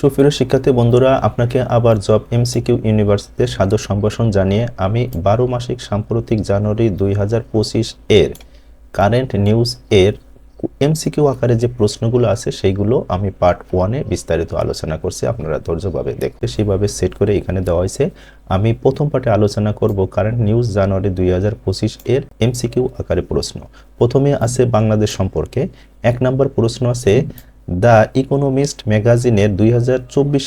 সুপ্রিয় শিক্ষার্থী বন্ধুরা, আপনাকে আবার জব এমসিকিউ ইউনিভার্সিটিতে সাদর সম্ভাষণ জানিয়ে আমি বারো মাসিক সাম্প্রতিক জানুয়ারি দুই হাজার পঁচিশ এর কারেন্ট নিউজ এর এমসিকিউ আকারে যে প্রশ্নগুলো আছে, সেইগুলো আমি পার্ট ওয়ানে বিস্তারিত আলোচনা করছি। আপনারা ধৈর্যভাবে দেখতে সেইভাবে সেট করে এখানে দেওয়া হয়েছে। আমি প্রথম পার্টে আলোচনা করব কারেন্ট নিউজ জানুয়ারি দুই হাজার পঁচিশ এর এমসিকিউ আকারে প্রশ্ন। প্রথমে আছে বাংলাদেশ সম্পর্কে। এক নম্বর প্রশ্ন আছে দ্য ইকোনমিস্ট ম্যাগাজিনের দুই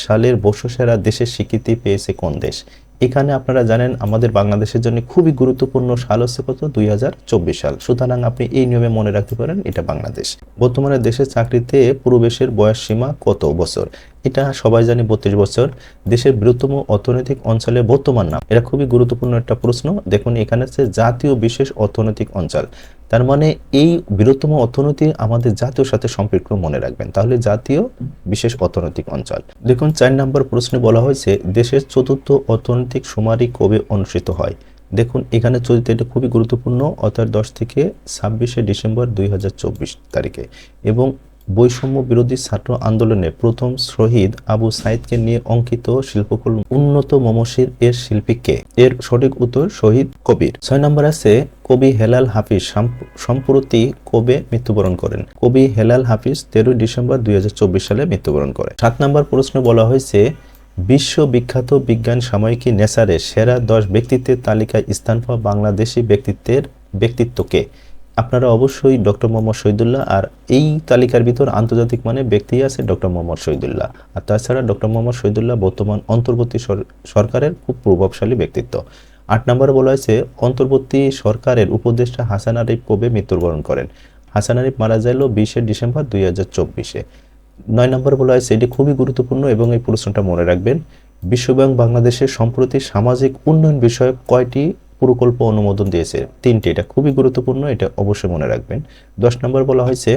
সালের বর্ষসেরা দেশের স্বীকৃতি পেয়েছে কোন দেশ? এখানে আপনারা জানেন আমাদের বাংলাদেশের জন্য খুবই গুরুত্বপূর্ণ সাল হচ্ছে কত? দুই হাজার চব্বিশ সাল। সুতরাং আপনি এই নিয়মে মনে রাখতে পারেন এটা বাংলাদেশ। বর্তমানে দেশের চাকরিতে প্রবেশের বয়স সীমা কত বছর? এটা সবাই জানি বত্রিশ বছর। দেশের বৃহত্তম অর্থনৈতিক অঞ্চলে বর্তমান নাম। এটা খুবই গুরুত্বপূর্ণ একটা প্রশ্ন। দেখুন, এখানে হচ্ছে জাতীয় বিশেষ অর্থনৈতিক অঞ্চল। তার মানে এই বৃহত্তম অর্থনীতি আমাদের জাতীয় সাথে সম্পর্ক মনে রাখবেন। তাহলে জাতীয় বিশেষ অর্থনৈতিক অঞ্চল। দেখুন, চার নম্বর প্রশ্নে বলা হয়েছে, দেশের চতুর্থ অর্থনৈতিক সুমারি কবে অনুষ্ঠিত হয়? দেখুন, এখানে চলিত এটা খুবই গুরুত্বপূর্ণ, অর্থাৎ দশ থেকে ছাব্বিশে ডিসেম্বর দুই হাজার চব্বিশ তারিখে। এবং বৈষম্য বিরোধী ছাত্র আন্দোলনে প্রথম শহীদ আবু সাইদকে নিয়ে অঙ্কিত শিল্পকল উন্নত মমশির এর শিল্পীকে। এর সঠিক উত্তর শহীদ কবির। ছয় নম্বর আছে, কবি হেলাল হাফিজ সাম্প- সম্প্রতি কবে মৃত্যুবরণ করেন? কবি হেলাল হাফিজ তেরোই ডিসেম্বর দুই হাজার চব্বিশ সালে মৃত্যুবরণ করেন। সাত নম্বর প্রশ্ন বলা হয়েছে বিশ্ব বিখ্যাত বিজ্ঞান সাময়িকী নেসারে সেরা দশ ব্যক্তিত্বের তালিকায় স্থান পাওয়া বাংলাদেশি ব্যক্তিত্বের ব্যক্তিত্বকে আপনারা অবশ্যই ডক্টর মোহাম্মদ শহীদুল্লাহ আর এই তালিকার ভিতর আন্তর্জাতিক মানে ব্যক্তি আছে ডক্টর মোহাম্মদ শহীদুল্লাহ। আর তাছাড়া ডক্টর মোহাম্মদ শহীদুল্লাহ বর্তমান অন্তর্বর্তী সরকারের খুব প্রভাবশালী ব্যক্তিত্ব। আট নম্বরে বলা হয়েছে, অন্তর্বর্তী সরকারের উপদেষ্টা হাসান আরিফ কবে মৃত্যুবরণ করেন? হাসান আরিফ মারা গেল বিশে ডিসেম্বর দুই হাজার চব্বিশে। নয় নম্বর বলা হয়েছে, এটি খুবই গুরুত্বপূর্ণ এবং এই প্রশ্নটা মনে রাখবেন, বিশ্বব্যাংক বাংলাদেশের সম্প্রতি সামাজিক উন্নয়ন বিষয়ক কয়টি প্রকল্প অনুমোদন দিয়েছে। তিনটি, এটা খুবই গুরুত্বপূর্ণ, এটা অবশ্যই মনে রাখবেন। দশ নম্বর বলা হয়েছে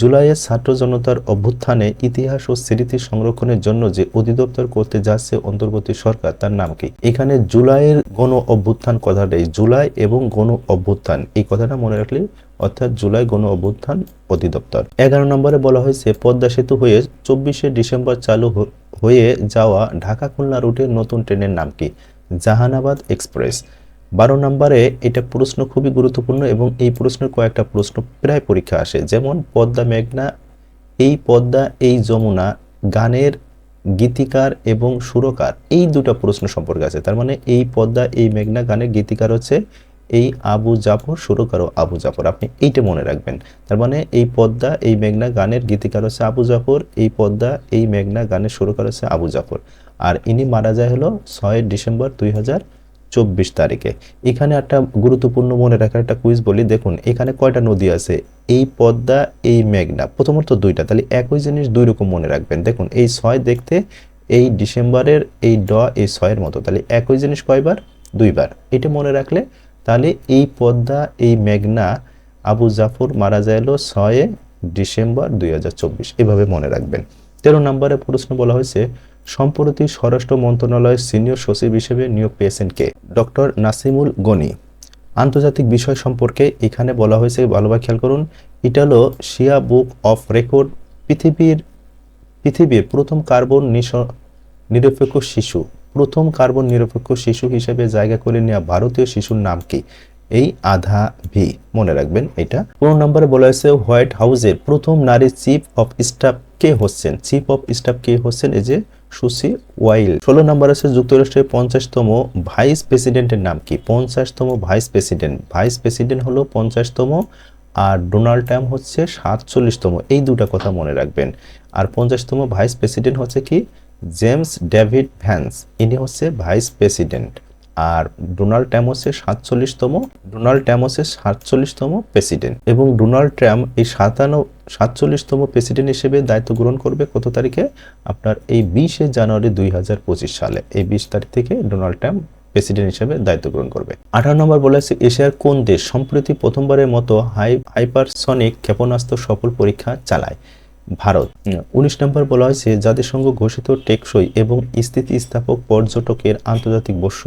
জুলাইয়ের ছাত্র জনতার অভ্যুত্থানে ইতিহাস ও স্মৃতি সংরক্ষণের জন্য যে অধিদপ্তর করতে যাচ্ছে অন্তর্বর্তী সরকার, তার নাম কি? এখানে জুলাইয়ের গণ অভ্যুত্থান কথাটাই, জুলাই এবং গণ অভ্যুত্থান, এই কথাটা মনে রাখলে অর্থাৎ জুলাই গণ অভ্যুত্থান অধিদপ্তর। এগারো নম্বরে বলা হয়েছে, পদ্মা সেতু হয়ে চব্বিশে ডিসেম্বর চালু হয়ে যাওয়া ঢাকা খুলনা রুটের নতুন ট্রেনের নাম কি? জাহানাবাদ এক্সপ্রেস। বারো নম্বরে এটা প্রশ্ন খুবই গুরুত্বপূর্ণ এবং এই প্রশ্নের কয়েকটা প্রশ্ন প্রায় পরীক্ষা আসে। যেমন, পদ্মা মেঘনা, এই পদ্মা, এই যমুনা, গানের গীতিকার এবং সুরকার, এই দুটো প্রশ্ন সম্পর্কে আছে। তার মানে এই পদ্মা, এই মেঘনা, গানের গীতিকার হচ্ছে এই আবু জাফর, সুরকার ও আবু জাফর। আপনি এইটা মনে রাখবেন। তার মানে এই পদ্মা, এই মেঘনা, গানের গীতিকার হচ্ছে আবু জাফর, এই পদ্মা, এই মেঘনা, গানের সুরকার হচ্ছে আবু জাফর। আর ইনি মারা যায় হলো ছয় ডিসেম্বর দুই হাজার চব্বিশ তারিখে। এখানে একটা গুরুত্বপূর্ণ মনে রাখার একটা কুইজ বলি। দেখুন, এখানে কয়টা নদী আছে? এই পদ্মা, এই মেঘনা, প্রথমত দুইটা। তাহলে একই জিনিস দুই রকম মনে রাখবেন। দেখুন, এই ছয় দেখতে এই ডিসেম্বরের এই ড, এই ছয়ের মতো। তাহলে একই জিনিস কয়বার? দুইবার। এটা মনে রাখলে তাহলে এই পদ্মা, এই মেঘনা আবু জাফর মারা যাইল ছয়ে ডিসেম্বর দুই হাজার চব্বিশ। এভাবে মনে রাখবেন। তেরো নম্বরে প্রশ্ন বলা হয়েছে সম্প্রতি স্বরাষ্ট্র মন্ত্রণালয়ের সিনিয়র সচিব হিসেবে নিয়োগ পেয়েছেন কে? ডক্টর নাসিমুল গনি। আন্তর্জাতিক বিষয় সম্পর্কে এখানে বলা হয়েছে, ভালোভাবে খেয়াল করুন এটা হলো শিয়া বুক অফ রেকর্ড, পৃথিবীর পৃথিবীর প্রথম কার্বন নিরপেক্ষ শিশু, প্রথম কার্বন নিরপেক্ষ শিশু হিসেবে জায়গা করে নেওয়া ভারতীয় শিশুর নাম কি? এই আধা ভি, মনে রাখবেন এটা। পনেরো নম্বরে বলা হয়েছে, হোয়াইট হাউসের প্রথম নারী চিফ অফ স্টাফ কে হচ্ছেন? চিফ অফ স্টাফ কে হচ্ছেন? এই যে সুসি ওয়াইল ষোলো নম্বর আছে যুক্তরাষ্ট্রের পঞ্চাশতম ভাইস প্রেসিডেন্টের নাম কি? পঞ্চাশতম ভাইস প্রেসিডেন্ট। ভাইস প্রেসিডেন্ট হলো পঞ্চাশতম আর ডোনাল্ড ট্রাম্প হচ্ছে সাতচল্লিশতম। এই দুটা কথা মনে রাখবেন। আর পঞ্চাশতম ভাইস প্রেসিডেন্ট হচ্ছে কি? James David Vance. ইনি হচ্ছে ভাইস প্রেসিডেন্ট। আর ডোনাল্ড ট্রাম্প হচ্ছে সাতচল্লিশতম, ডোনাল্ড ট্রাম্প সাতচল্লিশতম প্রেসিডেন্ট। এবং ডোনাল্ড ট্রাম্প এই সাতান্ন, সাতচল্লিশতম প্রেসিডেন্ট হিসেবে দায়িত্ব গ্রহণ করবে কত তারিখে? আপনার এই বিশে জানুয়ারি দুই হাজার পঁচিশ সালে। এই বিশ তারিখ থেকে ডোনাল্ড ট্রাম্প প্রেসিডেন্ট হিসেবে দায়িত্ব গ্রহণ করবে। আঠারো নম্বর বলা হয়েছে এশিয়ার কোন দেশ সম্প্রতি প্রথমবারের মতো হাই, হাইপারসনিক ক্ষেপণাস্ত্র সফল পরীক্ষা চালায়? ভারত। উনিশ নম্বর বলা হয়েছে, জাতিসংঘ ঘোষিত টেকসই এবং স্থিতিস্থাপক পর্যটকের আন্তর্জাতিক বর্ষ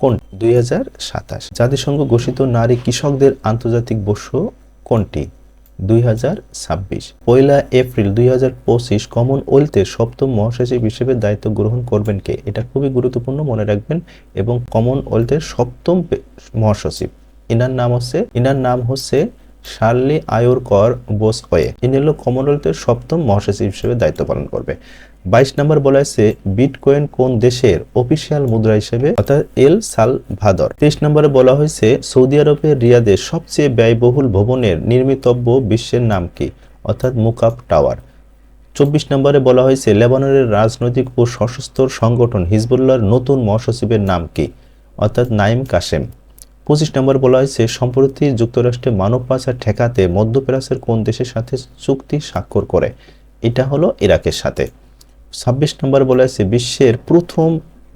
কোন দুই হাজার সাতাশ। জাতিসংঘ ঘোষিত নারী কৃষকদের আন্তর্জাতিক বর্ষ কোনটি? দুই হাজার ছাব্বিশ। পয়লা এপ্রিল দুই হাজার পঁচিশ কমনওয়েলথের সপ্তম মহাসচিব হিসেবে দায়িত্ব গ্রহণ করবেন কে? এটা খুবই গুরুত্বপূর্ণ মনে রাখবেন এবং কমনওয়েলথের সপ্তম মহাসচিব। ইনার নাম হচ্ছে, ইনার নাম হচ্ছে শার্লি আয়োরকর বোসওয়ে। ইনি হলো কমনওয়েলথের সপ্তম মহাসচিব হিসেবে দায়িত্ব পালন করবে। বাইশ নম্বর বলা হয়েছে, বিটকয়েন কোন দেশের অফিসিয়াল মুদ্রা হিসেবে? অর্থাৎ এল সালভাদর। তেইশ নম্বরে বলা হয়েছে, সৌদি আরবের রিয়াদে সবচেয়ে ব্যয়বহুল ভবনের নির্মিতব্য বিশ্বের নাম কি? অর্থাৎ মুকাপ টাওয়ার। চব্বিশ নম্বরে বলা হয়েছে, লেবাননের রাজনৈতিক ও সশস্ত্র সংগঠন হিজবুল্লাহর নতুন মহাসচিবের নাম কি? অর্থাৎ নাইম কাসেম পঁচিশ নম্বর বলা হয়েছে, সম্প্রতি যুক্তরাষ্ট্রে মানব পাচার ঠেকাতে মধ্যপ্রাচ্যের কোন দেশের সাথে চুক্তি স্বাক্ষর করে? এটা হলো ইরাকের সাথে। ছাব্বিশ নম্বর বলা হয়েছে বিশ্বের প্রথম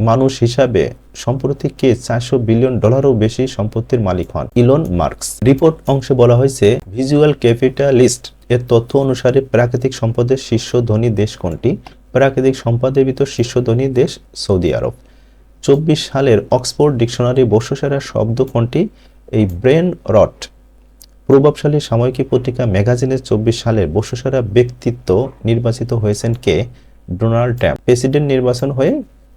মানুষ হিসাবে সম্প্রতি কে চারশো বিলিয়ন ডলারও বেশি সম্পত্তির মালিক হন? Elon marks. রিপোর্ট অংশে বলা হয়েছে, ভিজুয়াল ক্যাপিটালিস্ট এর তথ্য অনুসারে প্রাকৃতিক সম্পদের শীর্ষ ধনী দেশ কোনটি? প্রাকৃতিক সম্পদের ভিতর শীর্ষ ধনী দেশ সৌদি আরব। চব্বিশ সালের অক্সফোর্ড ডিকশনারি বর্ষসেরা শব্দ কোনটি? এই ব্রেন রট। প্রভাবশালী সাময়িকী পত্রিকা ম্যাগাজিনের চব্বিশ সালের বর্ষসেরা ব্যক্তিত্ব নির্বাচিত হয়েছেন কে? ডোনাল্ড ট্রাম্প প্রেসিডেন্ট নির্বাচন হয়ে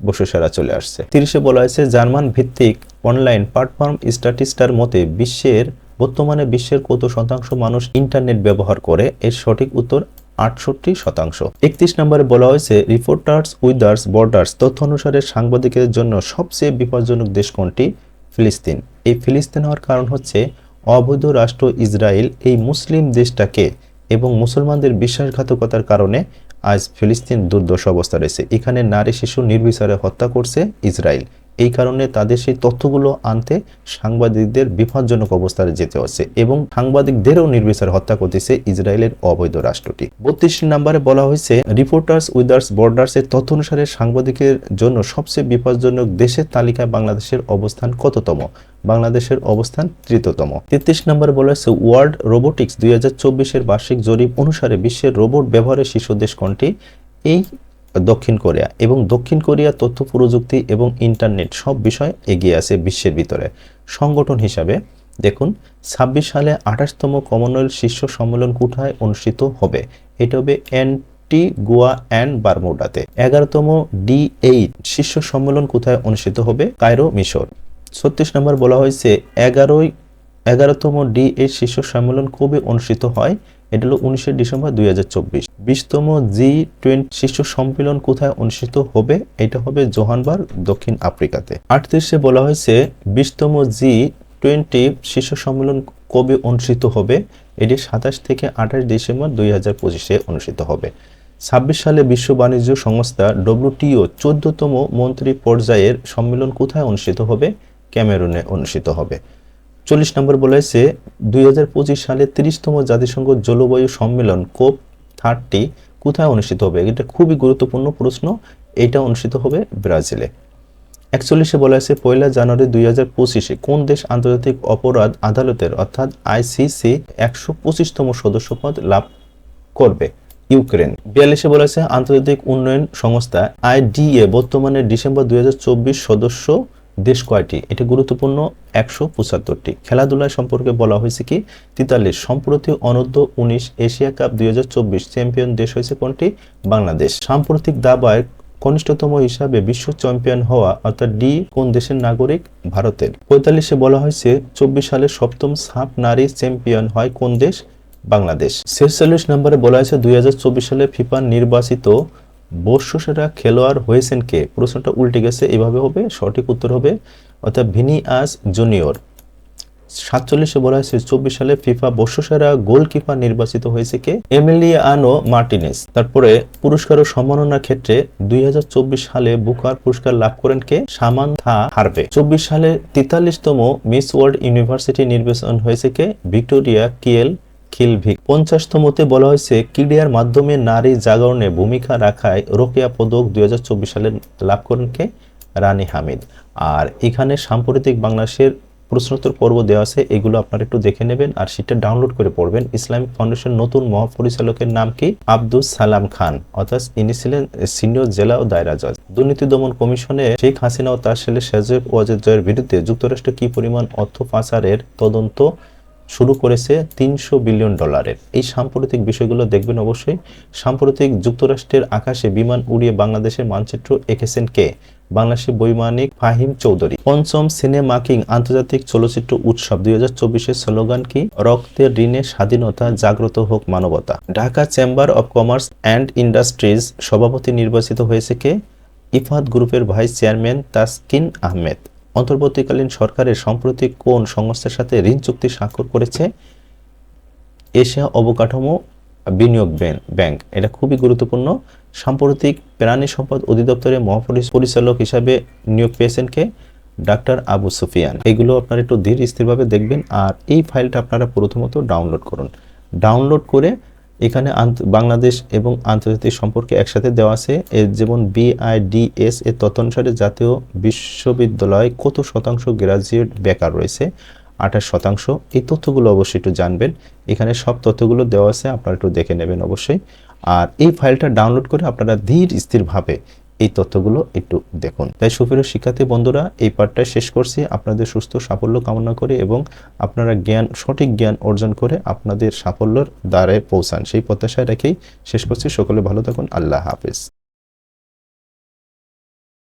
বর্ষসেরা চলে আসছে। তিরিশে বলা হয়েছে জার্মান ভিত্তিক অনলাইন প্ল্যাটফর্ম স্ট্যাটিস্টার মতে বিশ্বের, বর্তমানে বিশ্বের কত শতাংশ মানুষ ইন্টারনেট ব্যবহার করে, এর সঠিক উত্তর আটষট্টি শতাংশ। একত্রিশ নম্বরে বলা হয়েছে, রিপোর্টার্স উইদার্স বর্ডার্স তথ্য অনুসারে সাংবাদিকের জন্য সবচেয়ে বিপজ্জনক দেশ কোনটি? ফিলিস্তিন। এই ফিলিস্তিন হওয়ার কারণ হচ্ছে, অবৈধ রাষ্ট্র ইসরায়েল এই মুসলিম দেশটাকে এবং মুসলমানদের বিশ্বাসঘাতকতার কারণে আজ ফিলিস্তিন দুর্দশা অবস্থা রয়েছে। এখানে নারী শিশু নির্বিচারে হত্যা করছে ইসরায়েল। এই কারণে তাদের সেই তথ্যগুলো আনতে সাংবাদিকদের বিপজ্জনক অবস্থায় যেতে হচ্ছে এবং সাংবাদিকদেরও নির্বিচারে হত্যা করতেছে ইসরায়েলের অবৈধ রাষ্ট্রটি। বত্রিশ নম্বরে বলা হয়েছে, রিপোর্টার্স উইদার্স বর্ডার্স এর তথ্য অনুসারে সাংবাদিকের জন্য সবচেয়ে বিপজ্জনক দেশের তালিকায় বাংলাদেশের অবস্থান কততম? বাংলাদেশের অবস্থান তৃতীয়তম। তেত্রিশ নম্বরে বলা হয়েছে, ওয়ার্ল্ড রোবোটিক্স দুই হাজার বার্ষিক জরিপ অনুসারে বিশ্বের রোবট ব্যবহারের শীর্ষ দেশ কোনটি? এই দক্ষিণ কোরিয়া এবং দক্ষিণ কোরিয়া তথ্য প্রযুক্তি এবং ইন্টারনেট সব বিষয় এগিয়ে আছে বিশ্বের ভিতরে। সংগঠন হিসাবে দেখুন, ছাব্বিশ সালে আঠাশতম কমনওয়েলথ শীর্ষ সম্মেলন কোথায় অনুষ্ঠিত হবে? এটা হবে অ্যান্টি গোয়া অ্যান্ড বারমুডাতে। এগারোতম ডি এইট শীর্ষ সম্মেলন কোথায় অনুষ্ঠিত হবে? কায়রো, মিশর। ছত্রিশ নম্বর বলা হয়েছে, এগারোই এগারোতম ডি এইট শীর্ষ সম্মেলন কবে অনুষ্ঠিত হয়? এটা হলো উনিশে ডিসেম্বর দুই হাজার চব্বিশ। বিশতম জি টোয়েন্টি শীর্ষ সম্মেলন কোথায় অনুষ্ঠিত হবে? এটা হবে জোহানবার দক্ষিণ আফ্রিকাতে। আটত্রিশে বলা হয়েছে, বিশতম জি টোয়েন্টি শীর্ষ সম্মেলন কবে অনুষ্ঠিত হবে? এটি সাতাশ থেকে আঠাশ ডিসেম্বর দুই হাজার পঁচিশে অনুষ্ঠিত হবে। ছাব্বিশ সালে বিশ্ব বাণিজ্য সংস্থা ডব্লিউটিও চোদ্দতম মন্ত্রী পর্যায়ের সম্মেলন কোথায় অনুষ্ঠিত হবে? ক্যামেরুনে অনুষ্ঠিত হবে। চল্লিশ নম্বর বলা হয়েছে, দুই সালে তিরিশতম জাতিসংঘ জলবায়ু সম্মেলন, কোপ থার্টি, কোথায় অনুষ্ঠিত হবে? এটা খুবই গুরুত্বপূর্ণ প্রশ্ন। এটা অনুষ্ঠিত হবে ব্রাজিলে। একচল্লিশে বলা হয়েছে, পয়লা জানুয়ারি দুই হাজার পঁচিশে কোন দেশ আন্তর্জাতিক অপরাধ আদালতের, অর্থাৎ আইসিসি একশো পঁচিশতম সদস্যপদ লাভ করবে? ইউক্রেন। বিয়াল্লিশে বলা হয়েছে, আন্তর্জাতিক উন্নয়ন সংস্থা আইডিএ বর্তমানে ডিসেম্বর দুই হাজার চব্বিশ সদস্য দেশ কয়টি? এটি গুরুত্বপূর্ণ, একশো পঁচাত্তরটি। খেলাধুলা সম্পর্কে বলা হয়েছে কি? তেতাল্লিশ। সম্প্রতি অনূর্ধ্ব উনিশ এশিয়া কাপ দুই চ্যাম্পিয়ন দেশ হয়েছে কোনটি? বাংলাদেশ। সাম্প্রতিক দাবায় কনিষ্ঠতম হিসাবে বিশ্ব চ্যাম্পিয়ন হওয়া, অর্থাৎ ডি, কোন দেশের নাগরিক? ভারতের। পঁয়তাল্লিশে বলা হয়েছে, চব্বিশ সালে সপ্তম সাপ নারী চ্যাম্পিয়ন হয় কোন দেশ? বাংলাদেশ। ছেচল্লিশ নম্বরে বলা হয়েছে, দুই হাজার চব্বিশ সালে ফিফা নির্বাচিত বর্ষসেরা খেলোয়াড় হয়েছেন কে? প্রশ্নটা উল্টে গেছে, এভাবে হবে, সঠিক উত্তর হবে অর্থাৎ ভিনিয়াস জুনিয়র। সাতচল্লিশে বলা হয়েছে, চব্বিশ সালে ফিফা বর্ষসেরা গোলকিপার নির্বাচিত হয়েছে কে? Emiliano Martinez. তারপরে পুরস্কার ও সম্মাননার ক্ষেত্রে দুই হাজার চব্বিশ সালে বুকার পুরস্কার লাভ করেন কে? সামান্থা হারবে চব্বিশ সালে তেতাল্লিশতম মিস ওয়ার্ল্ড ইউনিভার্সিটি নির্বাচন হয়েছে কে? Victoria Kiel খিলভিক। পঞ্চাশতমতে বলা হয়েছে, ক্রীড়ার মাধ্যমে নারী জাগরণে ভূমিকা রাখায় রোকেয়া পদক দুই সালে লাভ করেন কে? রানী হামিদ। আর এখানে সাম্প্রতিক বাংলাদেশের প্রশ্নোত্তর পর্ব দেওয়া আছে, এগুলো আপনারা একটু দেখে নেবেন আর সেটা ডাউনলোড করে পড়বেন। ইসলামিক ফাউন্ডেশন নতুন মহাপরিচালকের নাম কি? আব্দুল সালাম খান। অর্থাৎ ইনি ছিলেন সিনিয়র জেলা ও দায়রা জজ। দুর্নীতি দমন কমিশনে শেখ হাসিনা ও তার ছেলে শেজেব ওয়াজেদ জয়ের বিরুদ্ধে যুক্তরাষ্ট্র কি পরিমাণ অর্থ পাচারের তদন্ত শুরু করেছে তিনশো বিলিয়ন ডলারের। এই সাম্প্রতিক বিষয়গুলো দেখবেন অবশ্যই। সাম্প্রতিক যুক্তরাষ্ট্রের আকাশে বিমান উড়িয়ে বাংলাদেশের মানচিত্র এঁকেছেন কে? বাংলাদেশের বৈমানিক ফাহিম চৌধুরী। পঞ্চম সিনেমাকিং আন্তর্জাতিক চলচ্চিত্র উৎসব দুই হাজার চব্বিশের স্লোগান কি? রক্তের ঋণে স্বাধীনতা, জাগ্রত হোক মানবতা। Dhaka chamber of commerce and industries সভাপতি নির্বাচিত হয়েছে কে? ইফাত গ্রুপের ভাইস চেয়ারম্যান তাসকিন আহমেদ। অন্তর্বর্তীকালীন সরকারের সম্প্রতি কোন সংস্থার সাথে ঋণ চুক্তি স্বাক্ষর করেছে? এশিয়া অবকাঠামো বিনিয়োগ ব্যাংক- এটা খুবই গুরুত্বপূর্ণ। সাম্প্রতিক প্রাণী সম্পদ অধিদপ্তরের মহাপরিচালক হিসাবে নিয়োগ পেয়েছেন কে? ডাক্তার আবু সুফিয়ান। এগুলো আপনারা একটু ধীর স্থিরভাবে দেখবেন। আর এই ফাইলটা আপনারা প্রথমত ডাউনলোড করুন। ডাউনলোড করে এখানে বাংলাদেশ এবং আন্তর্জাতিক সম্পর্কে একসাথে দেওয়া আছে। এর যেমন বিআইডিএস এর তথ্য অনুসারে জাতীয় বিশ্ববিদ্যালয় কত শতাংশ গ্রাজুয়েট বেকার রয়েছে? আঠাশ শতাংশ। এই তথ্যগুলো অবশ্যই একটু জানবেন। এখানে সব তথ্যগুলো দেওয়া আছে, আপনারা একটু দেখে নেবেন অবশ্যই। আর এই ফাইলটা ডাউনলোড করে আপনারা ধীর স্থিরভাবে এই তথ্যগুলো একটু দেখুন। তাই সুপ্রিয় শিক্ষার্থী বন্ধুরা, এই পার্টটা শেষ করছি। আপনাদের সুস্থ সাফল্য কামনা করে এবং আপনারা জ্ঞান, সঠিক জ্ঞান অর্জন করে আপনাদের সাফল্যের দ্বারে পৌঁছান। সেই প্রত্যাশায় রেখেই শেষ করছি। সকলে ভালো থাকুন। আল্লাহ হাফেজ।